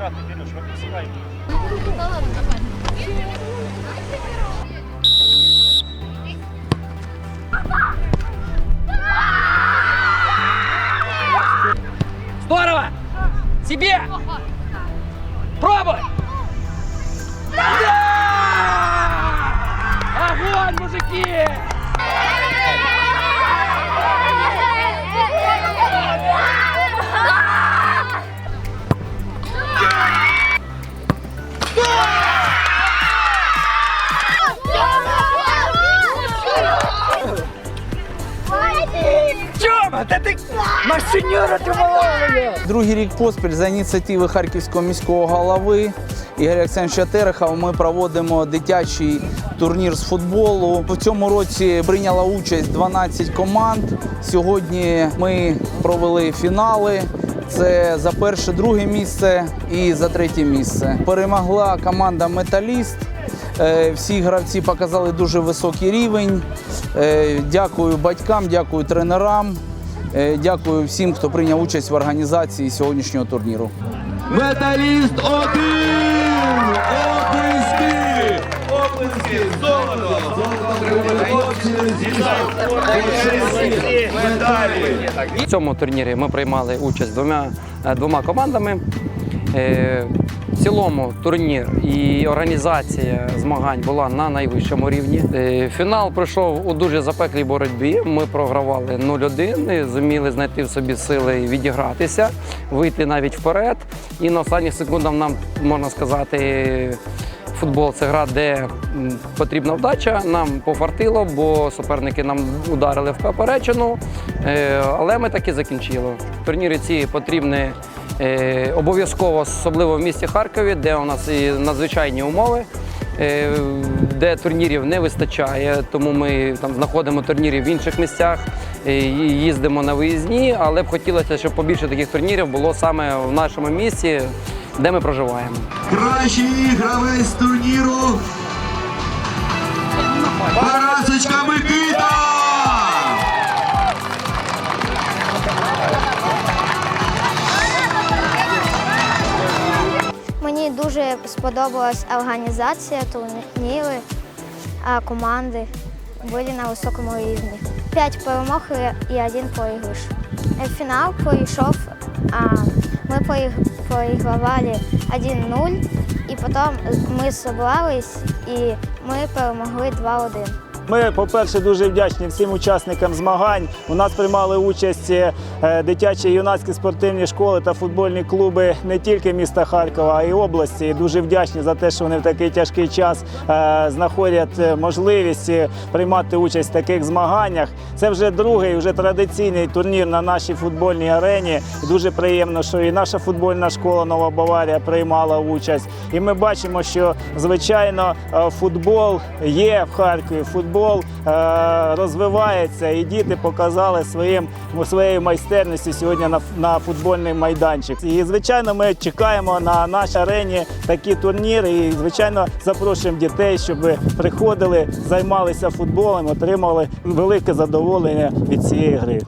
вчера ты берешь, вот всегда Здорово! Тебе! Пробуй! Да! Огонь, мужики! Тёма, да ты машинера ты малая! Другий рік поспіль за ініціативи харківського міського голови Ігоря Олександровича Терехова ми проводимо дитячий турнір з футболу. В цьому році прийняло участь 12 команд. Сьогодні ми провели фінали. Це за перше, друге місце і за третє місце. Перемогла команда Металіст. Е, Всі гравці показали дуже високий рівень. Е, Дякую батькам, дякую тренерам. Е, Дякую всім, хто прийняв участь в організації сьогоднішнього турніру. Металіст один! Оплески! Оплески! Золото! В цьому турнірі ми приймали участь двома, е, двома командами. Е, В цілому турнір і організація змагань була на найвищому рівні. Е, Фінал пройшов у дуже запеклій боротьбі. Ми програвали 0-1, зуміли знайти в собі сили відігратися, вийти навіть вперед. І на останніх секундах нам можна сказати. Футбол це гра, де потрібна вдача. Нам пофартило, бо суперники нам ударили в поперечину. Е, Але ми так і закінчили. Турніри ці потрібні е, обов'язково, особливо в місті Харкові, де у нас і надзвичайні умови. е, Де турнірів не вистачає, тому ми там знаходимо турніри в інших місцях, їздимо на виїзні, але б хотілося, щоб побільше таких турнірів було саме в нашому місті, де ми проживаємо. Кращий гравець турніру Парасочка Микита! Мені дуже сподобалась організація турніри, а команди були на високому рівні. П'ять перемог і один проіграш. Е, Фінал пройшов, а ми проігравали 1-0, і потім ми зібрались і ми перемогли 2-1. Ми, по-перше, дуже вдячні всім учасникам змагань. У нас приймали участь е, дитячі юнацькі спортивні школи та футбольні клуби не тільки міста Харкова, а й області. І дуже вдячні за те, що вони в такий тяжкий час е, знаходять е, можливість приймати участь в таких змаганнях. Це вже другий, вже традиційний турнір на нашій футбольній арені. Дуже приємно, що і наша футбольна школа Нова Баварія приймала участь. І ми бачимо, що звичайно футбол є в Харкові. Футбол е, розвивається, і діти показали своїм своєю майстерністю сьогодні на, на футбольний майданчик. І звичайно, ми чекаємо на нашій арені такі турніри. І звичайно запрошуємо дітей, щоб приходили, займалися футболом, отримали велике задоволення від цієї гри.